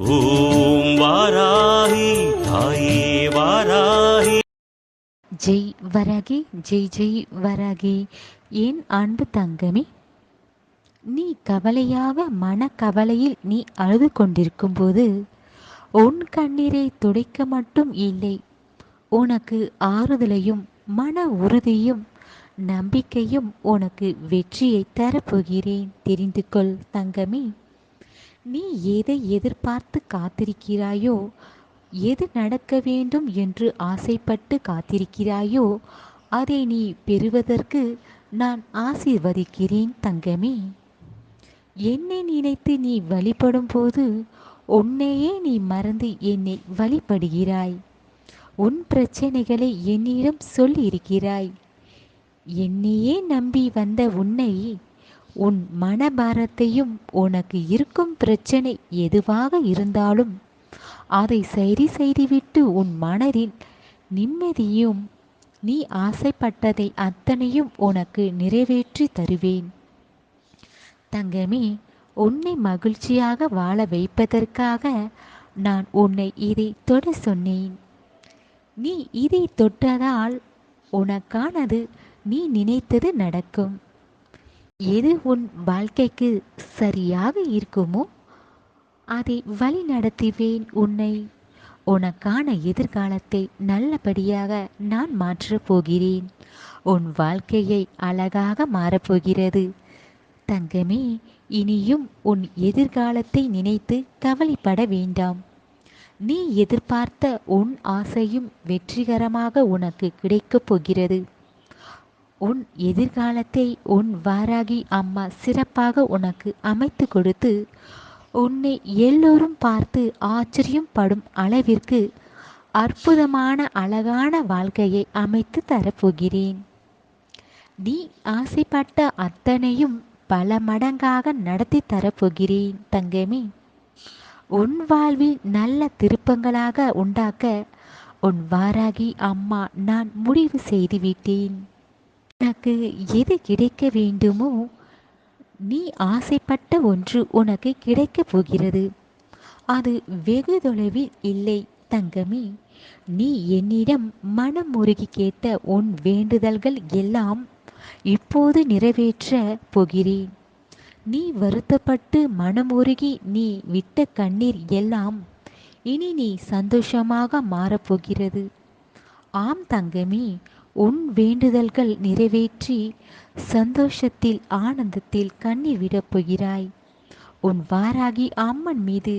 ஓம் வாராகி தாயே வாராகி. ஜெய் வராகி ஜெய் ஜெய் வராகி. என் அன்பு தங்கமே? நீ கவலையாக மனக்கவலையில் நீ அழுது கொண்டிருக்கும் போது உன் கண்ணீரை துடைக்க மட்டும் இல்லை உனக்கு ஆறுதலையும் மன உறுதியும் நம்பிக்கையும் உனக்கு வெற்றியை தரப்போகிறேன். தெரிந்து கொள் தங்கமே. நீ எதை எதிர்பார்த்து காத்திருக்கிறாயோ எது நடக்க வேண்டும் என்று ஆசைப்பட்டு காத்திருக்கிறாயோ அதை நீ பெறுவதற்கு நான் ஆசீர்வதிக்கிறேன் தங்கமே. என்னை நினைத்து நீ வழிபடும் போது உன்னையே நீ மறந்து என்னை வழிபடுகிறாய். உன் பிரச்சனைகளை என்னிடம் சொல்லியிருக்கிறாய். என்னையே நம்பி வந்த உன்னை உன் மனபாரத்தையும் உனக்கு இருக்கும் பிரச்சனை எதுவாக இருந்தாலும் அதை சரி செய்துவிட்டு உன் மனதில் நிம்மதியும் நீ ஆசைப்பட்டதை அத்தனையும் உனக்கு நிறைவேற்றி தருவேன். தங்கமே உன்னை மகிழ்ச்சியாக வாழ வைப்பதற்காக நான் உன்னை இதை தொட சொன்னேன். நீ இதை தொட்டதால் உனக்கானது நீ நினைத்தது நடக்கும். எது உன் வாழ்க்கைக்கு சரியாக இருக்குமோ அதை வழி நடத்துவேன் உன்னை. உனக்கான எதிர்காலத்தை நல்லபடியாக நான் மாற்றப் போகிறேன். உன் வாழ்க்கையை அழகாக மாறப்போகிறது. தங்கமே இனியும் உன் எதிர்காலத்தை நினைத்து கவலைப்பட வேண்டாம். நீ எதிர்பார்த்த உன் ஆசையும் வெற்றிகரமாக உனக்கு கிடைக்கப் போகிறது. உன் எதிர்காலத்தை உன் வாராகி அம்மா சிறப்பாக உனக்கு அமைத்து கொடுத்து உன்னை எல்லோரும் பார்த்து ஆச்சரியம் படும் அளவிற்கு அற்புதமான அழகான வாழ்க்கையை அமைத்து தரப்போகிறேன். நீ ஆசைப்பட்ட அத்தனையும் பல மடங்காக நடத்தி தரப்போகிறேன் தங்கமே. உன் வாழ்வில் நல்ல திருப்பங்களாக உண்டாக்க உன் வாராகி அம்மா நான் முடிவு செய்துவிட்டேன். உனக்கு எது கிடைக்க வேண்டுமோ நீ ஆசைப்பட்ட ஒன்று உனக்கு கிடைக்கப் போகிறது. அது வெகு தொலைவில் இல்லை தங்கமே. நீ என்னிடம் மனம் உருகி கேட்ட உன் வேண்டுதல்கள் எல்லாம் இப்போது நிறைவேற்ற போகிறேன். நீ வருத்தப்பட்டு மனமுருகி நீ விட்ட கண்ணீர் எல்லாம் இனி நீ சந்தோஷமாக மாறப்போகிறது ஆம் தங்கமே. உன் வேண்டுதல்கள் நிறைவேற்றி சந்தோஷத்தில் ஆனந்தத்தில் கண்ணீர் விடப் போகிறாய். உன் வாராகி அம்மன் மீது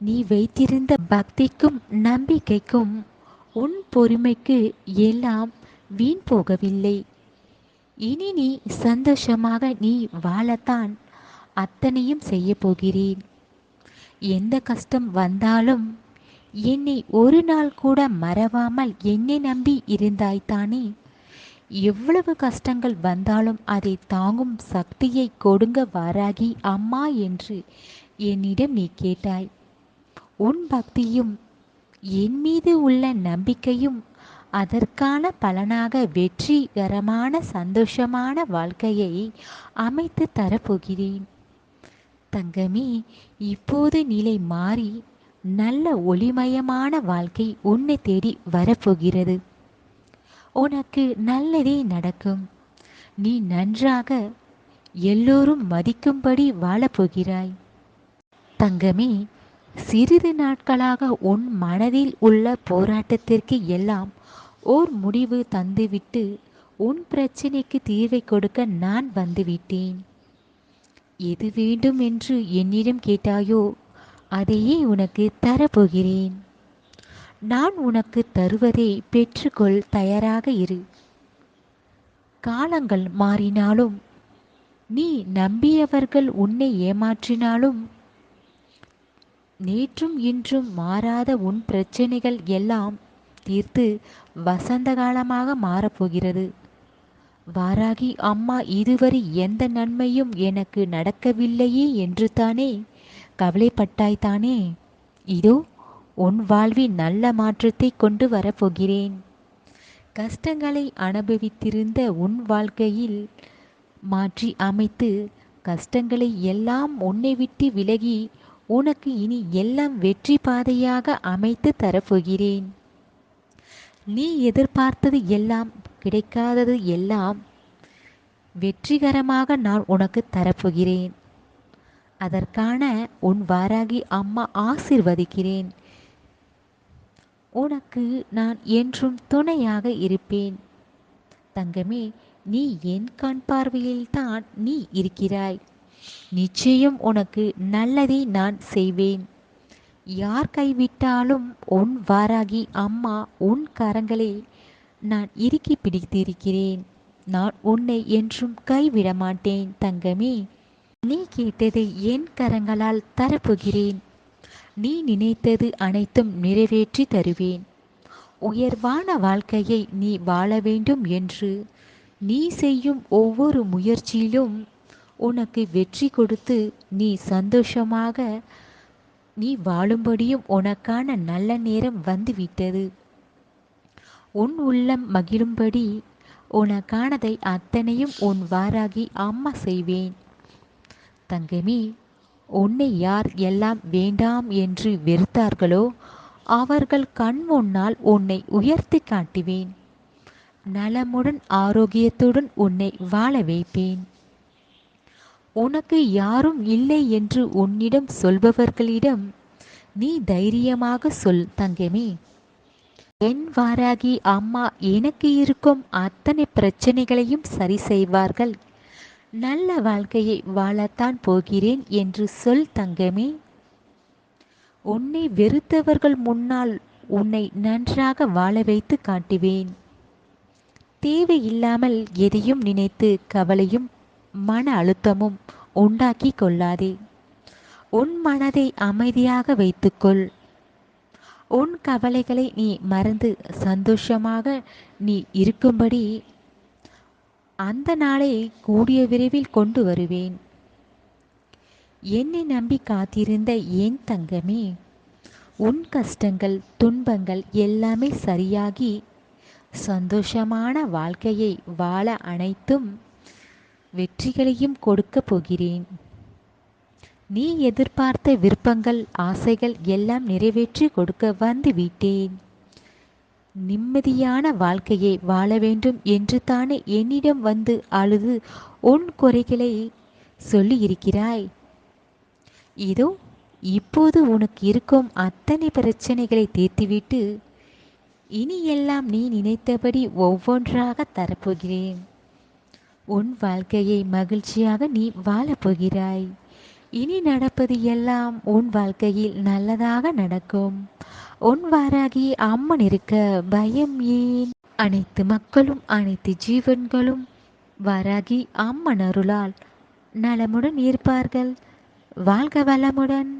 நீ வைத்திருந்த பக்திக்கும் நம்பிக்கைக்கும் உன் பொறுமைக்கு எல்லாம் வீண் போகவில்லை. இனி நீ சந்தோஷமாக நீ வாழத்தான் அத்தனையும் செய்ய போகிறேன். எந்த கஷ்டம் வந்தாலும் என்னை ஒரு நாள் கூட மறவாமல் என்னை நம்பி இருந்தாய்தானே? எவ்வளவு கஷ்டங்கள் வந்தாலும் அதை தாங்கும் சக்தியை கொடுங்க வாராகி அம்மா என்று என்னிடம் நீ கேட்டாய். உன் பக்தியும் என் மீது உள்ள நம்பிக்கையும் அதற்கான பலனாக வெற்றிகரமான சந்தோஷமான வாழ்க்கையை அமைத்து தரப்போகிறேன். தங்கமே இப்போது நிலை மாறி நல்ல ஒளிமயமான வாழ்க்கை உன்னை தேடி வரப்போகிறது. உனக்கு நல்லதே நடக்கும். நீ நன்றாக எல்லோரும் மதிக்கும்படி வாழப்போகிறாய். தங்கமே சிறிது நாட்களாக உன் மனதில் உள்ள போராட்டத்திற்கு எல்லாம் ஓர் முடிவு தந்துவிட்டு உன் பிரச்சனைக்கு தீர்வை கொடுக்க நான் வந்துவிட்டேன். எது வேண்டும் என்று என்னிடம் கேட்டாயோ அதையே உனக்கு தரப்போகிறேன். நான் உனக்கு தருவதை பெற்றுக்கொள் தயாராக இரு. காலங்கள் மாறினாலும் நீ நம்பியவர்கள் உன்னை ஏமாற்றினாலும் நேற்றும் இன்றும் மாறாத உன் பிரச்சனைகள் எல்லாம் தீர்த்து வசந்த காலமாக மாறப்போகிறது. வாராகி அம்மா இதுவரை எந்த நன்மையும் எனக்கு நடக்கவில்லையே என்று தானே கவலைப்பட்டாய்தானே? இதோ உன் வாழ்வில் நல்ல மாற்றத்தை கொண்டு வரப்போகிறேன். கஷ்டங்களை அனுபவித்திருந்த உன் வாழ்க்கையில் மாற்றி அமைத்து கஷ்டங்களை எல்லாம் உன்னை விட்டு விலகி உனக்கு இனி எல்லாம் வெற்றி பாதையாக அமைத்து தரப்போகிறேன். நீ எதிர்பார்த்தது எல்லாம் கிடைக்காதது எல்லாம் வெற்றிகரமாக நான் உனக்கு தரப்போகிறேன். அதற்கான உன் வாராகி அம்மா ஆசிர்வதிக்கிறேன். உனக்கு நான் என்றும் துணையாக இருப்பேன். தங்கமே நீ என் கண் பார்வையில்தான் நீ இருக்கிறாய். நிச்சயம் உனக்கு நல்லதை நான் செய்வேன். யார் கைவிட்டாலும் உன் வாராகி அம்மா உன் கரங்களை நான் இறுக்கி பிடித்திருக்கிறேன். நான் உன்னை என்றும் கைவிட மாட்டேன் தங்கமே. நீ கேட்டதை என் கரங்களால் தரப்புகிறேன். நீ நினைத்தது அனைத்தும் நிறைவேற்றி தருவேன். உயர்வான வாழ்க்கையை நீ வாழ வேண்டும் என்று. நீ செய்யும் ஒவ்வொரு முயற்சியிலும் உனக்கு வெற்றி கொடுத்து நீ சந்தோஷமாக நீ வாழும்படியும் உனக்கான நல்ல நேரம் வந்துவிட்டது. உன் உள்ளம் மகிழும்படி உனக்கானதை அத்தனையும் உன் வாராகி அம்மா செய்வேன். தங்கமே உன்னை யார் எல்லாம் வேண்டாம் என்று வெறுத்தார்களோ அவர்கள் கண் முன்னால் உன்னை உயர்த்தி காட்டுவேன். நலமுடன் ஆரோக்கியத்துடன் உன்னை வாழ வைப்பேன். உனக்கு யாரும் இல்லை என்று உன்னிடம் சொல்பவர்களிடம் நீ தைரியமாக சொல் தங்கமே. என் வாராகி அம்மா எனக்கு இருக்கும் அத்தனை பிரச்சனைகளையும் சரி செய்வார்கள். நல்ல வாழ்க்கையை வாழத்தான் போகிறேன் என்று சொல் தங்கமே. உன்னை வெறுத்தவர்கள் முன்னால் உன்னை நன்றாக வாழ வைத்து காட்டுவேன். தேவையில்லாமல் எதையும் நினைத்து கவலையும் மன அழுத்தமும் உண்டாக்கி கொள்ளாதே. உன் மனதை அமைதியாக வைத்துக்கொள். உன் கவலைகளை நீ மறந்து சந்தோஷமாக நீ இருக்கும்படி அந்த நாளை கூடிய விரைவில் கொண்டு வருவேன். என்னை நம்பி காத்திருந்த என் தங்கமே உன் கஷ்டங்கள் துன்பங்கள் எல்லாமே சரியாகி சந்தோஷமான வாழ்க்கையை வாழ அனைத்தும் வெற்றிகளையும் கொடுக்கப் போகிறேன். நீ எதிர்பார்த்த விருப்பங்கள் ஆசைகள் எல்லாம் நிறைவேற்றி கொடுக்க வந்து விட்டேன். நிம்மதியான வாழ்க்கையை வாழ வேண்டும் என்று தானே என்னிடம் வந்து அழுது உன் குறைகளை சொல்லியிருக்கிறாய். இதோ இப்போது உனக்கு இருக்கும் அத்தனை பிரச்சனைகளை தீர்த்துவிட்டு இனி எல்லாம் நீ நினைத்தபடி ஒவ்வொன்றாக தரப்போகிறேன். உன் வாழ்க்கையை மகிழ்ச்சியாக நீ வாழப்போகிறாய். இனி நடப்பது எல்லாம் உன் வாழ்க்கையில் நல்லதாக நடக்கும். உன் வாராகி அம்மன் இருக்க பயம் ஏன்? அனைத்து மக்களும் அனைத்து ஜீவன்களும் வாராகி அம்மன் அருளால் நலமுடன் இருப்பார்கள். வாழ்க வளமுடன்.